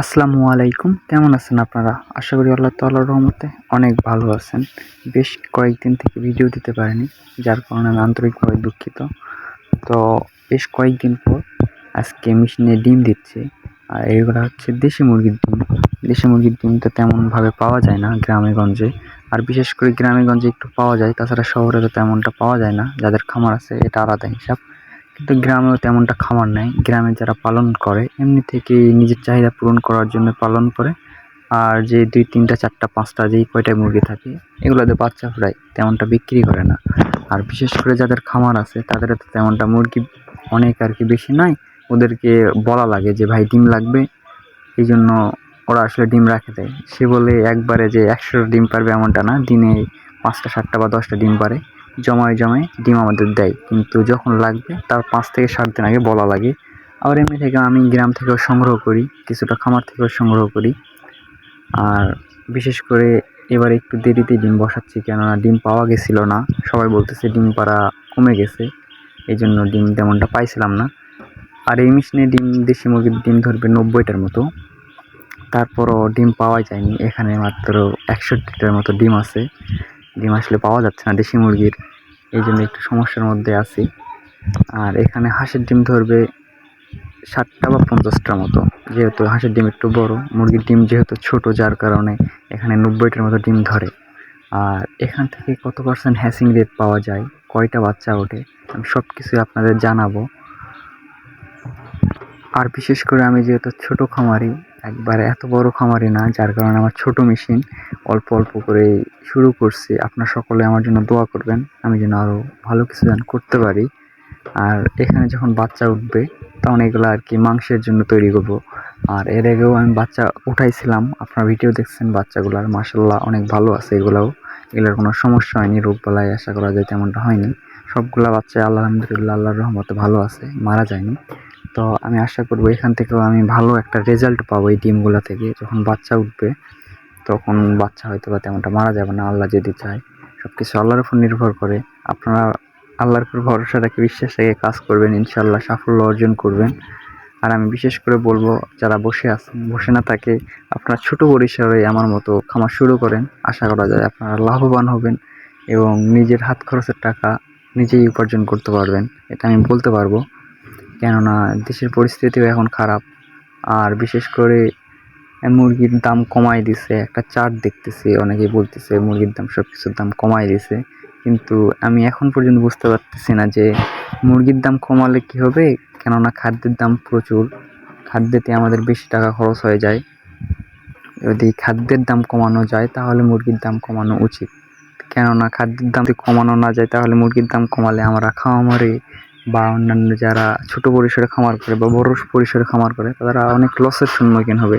আসসালামু আলাইকুম। কেমন আছেন আপনারা? আশা করি আল্লাহ তাল্লাহ রহমতে অনেক ভালো আছেন। বেশ কয়েকদিন থেকে ভিডিও দিতে পারিনি, যার কারণে আমি আন্তরিকভাবে দুঃখিত। তো বেশ কয়েকদিন পর আজকে মেশিনে ডিম দিচ্ছে, আর এগুলো হচ্ছে দেশি মুরগির ডিম। দেশি মুরগির ডিম তো তেমনভাবে পাওয়া যায় না গ্রামে গঞ্জে আর বিশেষ করে গ্রামে গঞ্জে একটু পাওয়া যায়, তাছাড়া শহরে তো তেমনটা পাওয়া যায় না। যাদের খামার আছে, এটা আলাদা হিসাব। কিন্তু গ্রামেও তেমনটা খামার নেই। গ্রামে যারা পালন করে, এমনি থেকে নিজের চাহিদা পূরণ করার জন্য পালন করে। আর যে দুই, তিনটা, চারটা, পাঁচটা, যেই কয়টা মুরগি থাকে, এগুলোতে বাচ্চা ফোটায় তেমনটা বিক্রি করে না। আর বিশেষ করে যাদের খামার আছে তাদের তো তেমনটা মুরগি অনেক আর কি বেশি নাই। ওদেরকে বলা লাগে যে, ভাই, ডিম লাগবে? এই জন্য ওরা আসলে ডিম রাখে দেয়। সে বলে, একবারে যে একশো ডিম পারবে এমনটা না। দিনে পাঁচটা, সাতটা বা দশটা ডিম পারে। জমায় জমায় ডিম আমাদের দেয়। কিন্তু যখন লাগবে, তার পাঁচ থেকে সাত দিন আগে বলা লাগে। আবার এমনি থেকে আমি গ্রাম থেকেও সংগ্রহ করি, কিছুটা খামার থেকেও সংগ্রহ করি। আর বিশেষ করে এবার একটু দেরিতে ডিম বসাচ্ছি, কেননা ডিম পাওয়া গেছিল না। সবাই বলতেছে ডিম পাড়া কমে গেছে এই জন্য ডিম তেমনটা পাইছিলাম না। আর এই মেশিনে ডিম, দেশি মুরগির ডিম ধরবে নব্বইটার মতো। তারপরও ডিম পাওয়া যায়নি, এখানে মাত্র একষট্টিটার মতো ডিম আছে। ডিম আসলে পাওয়া যাচ্ছে না দেশি মুরগির। এই জন্য একটু সমস্যার মধ্যে আছি। আর এখানে হাঁসের ডিম ধরবে ষাটটা বা পঞ্চাশটার মতো। যেহেতু হাঁসের ডিম একটু বড়, মুরগির ডিম যেহেতু ছোট, যার কারণে এখানে নব্বইটার মতো ডিম ধরে। আর এখান থেকে কত পার্সেন্ট হ্যাসিং রেট পাওয়া যায়? কয়টা বাচ্চা ওঠে? আমি সব কিছুই আপনাদের জানাব। আর বিশেষ করে আমি যেহেতু ছোট খামারি, একবারে এত বড় খামারি না, যার কারণে আমার ছোট মেশিন অল্প অল্প করে শুরু করছি। আপনার সকলে আমার জন্য দোয়া করবেন। আমি যেন আরও ভালো কিছু যেন করতে পারি। আর এখানে যখন বাচ্চা উঠবে, তখন এগুলো আর কি মাংসের জন্য তৈরি করব। আর এর আগেও আমি বাচ্চা উঠাইছিলাম। আপনার ভিডিও দেখছেন বাচ্চাগুলোর। মাসাল্লাহ অনেক ভালো আছে এগুলোও। এগুলোর কোনো সমস্যা হয়নি। রোগ বালাই আশা করা যায় তেমনটা হয়নি। সবগুলা বাচ্চা আলহামদুলিল্লাহ, আল্লাহর রহমতে ভালো আছে। মারা যায়নি। তো আমি আশা করব এখান থেকেও আমি ভালো একটা রেজাল্ট পাবো এই ডিমগুলো থেকে। যখন বাচ্চা উঠবে তখন বাচ্চা হয়তো বা তেমনটা মারা যাবে না, আল্লাহ যদি চায়। সব কিছু আল্লাহর উপর নির্ভর করে। আপনারা আল্লাহর উপর ভরসা রেখে বিশ্বাস রেখে কাজ করবেন ইনশাল্লাহ সাফল্য অর্জন করবেন। আর আমি বিশেষ করে বলব, যারা বসে আছেন, বসে না থাকে, আপনারা ছোটো পরিসরে আমার মতো খামার শুরু করেন। আশা করা যায় আপনারা লাভবান হবেন এবং নিজের হাত খরচের টাকা নিজেই উপার্জন করতে পারবেন। এটা আমি বলতে পারব। কেননা দেশের পরিস্থিতিও এখন খারাপ। আর বিশেষ করে মুরগির দাম কমাই দিছে, একটা চার্ট দেখতেছি অনেকে বলতেছে মুরগির দাম সব কিছুর দাম কমাই দিছে। কিন্তু আমি এখন পর্যন্ত বুঝতে পারতেছি না যে মুরগির দাম কমালে কি হবে, কেননা খাদ্যের দাম প্রচুর। খাদ্যেতে আমাদের বেশি টাকা খরচ হয়ে যায়। যদি খাদ্যের দাম কমানো যায়, তাহলে মুরগির দাম কমানো উচিত। কেননা খাদ্যের দাম কমানো না যায়, তাহলে মুরগির দাম কমালে আমরা খাওয়া মারে বা অন্যান্য যারা ছোট পরিসরে খামার করে বা বড় পরিসরে খামার করে, তারা অনেক লসের সম্মুখীন হবে।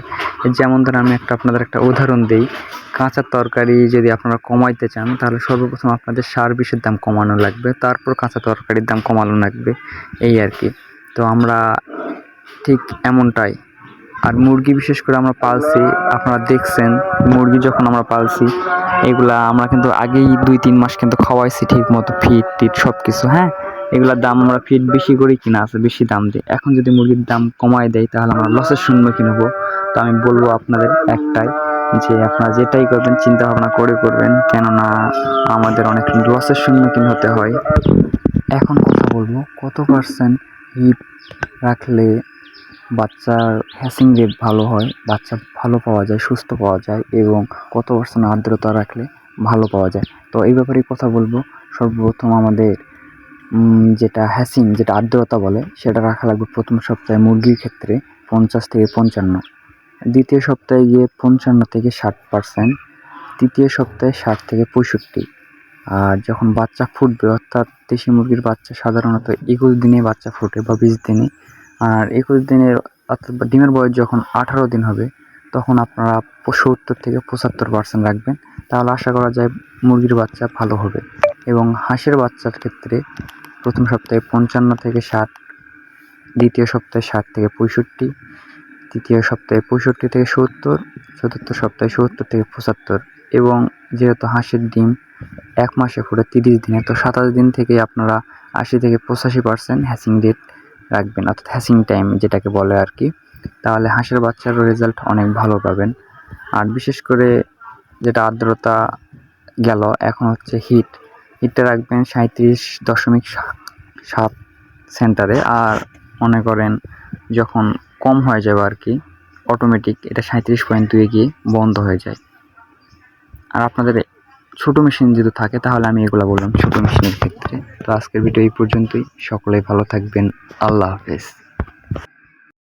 যেমন ধর আমি একটা আপনাদের একটা উদাহরণ দিই, কাঁচা তরকারি যদি আপনারা কমাইতে চান, তাহলে সর্বপ্রথম আপনাদের সার বিষের দাম কমানো লাগবে, তারপর কাঁচা তরকারির দাম কমানো লাগবে, এই আর কি। তো আমরা ঠিক এমনটাই। আর মুরগি বিশেষ করে আমরা পালছি, আপনারা দেখছেন, মুরগি যখন আমরা পালছি, এগুলা আমরা কিন্তু আগেই দুই তিন মাস কিন্তু খাওয়াইছি ঠিক মতো ফিট টিট সব কিছু হ্যাঁ? এগুলোর দাম আমরা ফিট বেশি করেই কিনা আছে, বেশি দাম দিয়ে। এখন যদি মুরগির দাম কমায় দেয়, তাহলে আমরা লসের সম্মুখীন হব। তো আমি বলব আপনাদের একটাই, যে আপনারা যেটাই করবেন চিন্তা ভাবনা করে করবেন, কেননা আমাদের অনেক লসের সম্মুখীন হতে হয়। এখন কথা বলব, কত পার্সেন্ট হিট রাখলে বাচ্চার হ্যাসিং রেট ভালো হয়, বাচ্চা ভালো পাওয়া যায়, সুস্থ পাওয়া যায়, এবং কত পার্সেন্ট আর্দ্রতা রাখলে ভালো পাওয়া যায়? তো এই ব্যাপারে কথা বলব। সর্বপ্রথম আমাদের যেটা হ্যাসিং, যেটা আর্দ্রতা বলে, সেটা রাখা লাগবে প্রথম সপ্তাহে মুরগির ক্ষেত্রে পঞ্চাশ থেকে পঞ্চান্ন। দ্বিতীয় সপ্তাহে গিয়ে পঞ্চান্ন থেকে ষাট পারসেন্ট, তৃতীয় সপ্তাহে ষাট থেকে পঁয়ষট্টি। আর যখন বাচ্চা ফুটবে, অর্থাৎ দেশি মুরগির বাচ্চা সাধারণত একুশ দিনে বাচ্চা ফুটে বা বিশ দিনে। আর একুশ দিনের, অর্থাৎ ডিমের বয়স যখন আঠারো দিন হবে, তখন আপনারা সত্তর থেকে পঁচাত্তর পার্সেন্ট রাখবেন। তাহলে আশা করা যায় মুরগির বাচ্চা ভালো হবে। এবং হাঁসের বাচ্চার ক্ষেত্রে প্রথম সপ্তাহে পঞ্চান্ন থেকে ষাট দ্বিতীয় সপ্তাহে ষাট থেকে পঁয়ষট্টি, তৃতীয় সপ্তাহে পঁয়ষট্টি থেকে সত্তর, চতুর্থ সপ্তাহে সত্তর থেকে পঁচাত্তর এবং যেহেতু হাঁসের ডিম এক মাসে ফুটে তিরিশ দিনে তো সাতাশ দিন থেকে আপনারা আশি থেকে পঁচাশি পার্সেন্ট হ্যাসিং রেট রাখবেন, অর্থাৎ হ্যাসিং টাইম যেটাকে বলে আর কি। তাহলে হাঁসের বাচ্চার রেজাল্ট অনেক ভালো পাবেন। আর বিশেষ করে যেটা আর্দ্রতা গেল, এখন হচ্ছে হিট হিটটা রাখবেন সাঁত্রিশ দশমিক সাত সেন্টারে। আর মনে করেন যখন কম হয়ে যাবে আর কি অটোমেটিক এটা সাঁত্রিশ পয়েন্ট দুয়ে গিয়ে বন্ধ হয়ে যায়। আর আপনাদের ছোটো মেশিন যদি থাকে, তাহলে আমি এগুলো বললাম ছোটো মেশিনের ক্ষেত্রে। তো আজকের ভিডিও এই পর্যন্তই। সকলেই ভালো থাকবেন। আল্লাহ হাফেজ।